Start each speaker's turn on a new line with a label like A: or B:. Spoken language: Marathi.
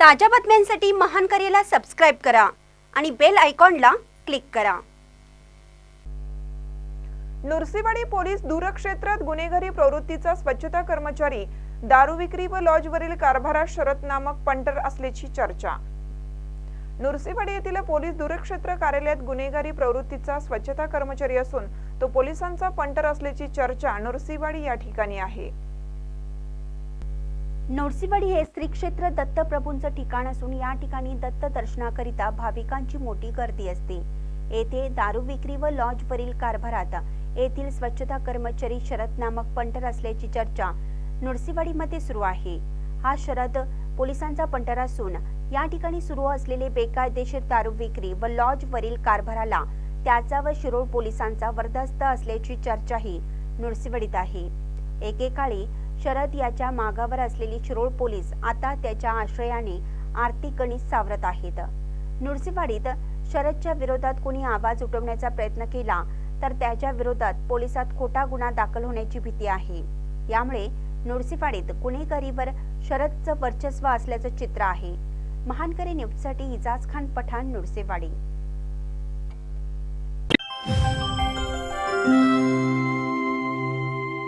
A: ताज्या बातम्यांसाठी महान करेला सबस्क्राईब करा आणि बेल आयकॉनला क्लिक करा.
B: नुरसेवाडी पोलीस दूरक्षेत्रात गुन्हेगारी प्रवृत्तीचा स्वच्छता कर्मचारी दारू विक्री व लॉजवरील कारभारात शरद नामक पंटर असल्याची चर्चा. नुरसेवाडी येथील पोलीस दूरक्षेत्र कार्यालयात गुन्हेगारी प्रवृत्तीचा स्वच्छता कर्मचारी असून तो पोलिसांचा पंटर असल्याची चर्चा नुरसेवाडी या ठिकाणी आहे.
A: नरसिंहवाडी हे श्री क्षेत्र दत्तप्रभूंचं ठिकाण असून या ठिकाणी दत्त दर्शनाकरिता भाविकांची मोठी गर्दी असते. येथे दारू विक्री व लॉजवरील कारभारात येथील स्वच्छता कर्मचारी शरद नामक पंटर असल्याची चर्चा नरसिंहवाडीमध्ये सुरू आहे. हा शरद पोलिसांचा पंटर असून या ठिकाणी सुरू असलेले बेकायदेशीर दारू विक्री व लॉजवरील कारभाराला त्याचा व शिरोळ पोलिसांचा वरदस्त असल्याची चर्चाही नरसिंहवाडीत आहे. एकेकाळी शरद याच्या मागावर असलेली शिरोळ पोलीस आता त्याच्या आश्रयाने आरती गणित सावरत आहेत. नुरसीवाडीत शरदच्या विरोधात कोणी आवाज उठवण्याचा प्रयत्न केला तर त्याच्या विरोधात पोलिसात खोटा गुन्हा दाखल होण्याची भीती आहे. यामुळे नृसिंहवाडीत गुन्हेगारीवर शरदचं वर्चस्व असल्याचं चित्र आहे. महानकरी न्यूजसाठी इजाज खान पठाण नुरसेवाडी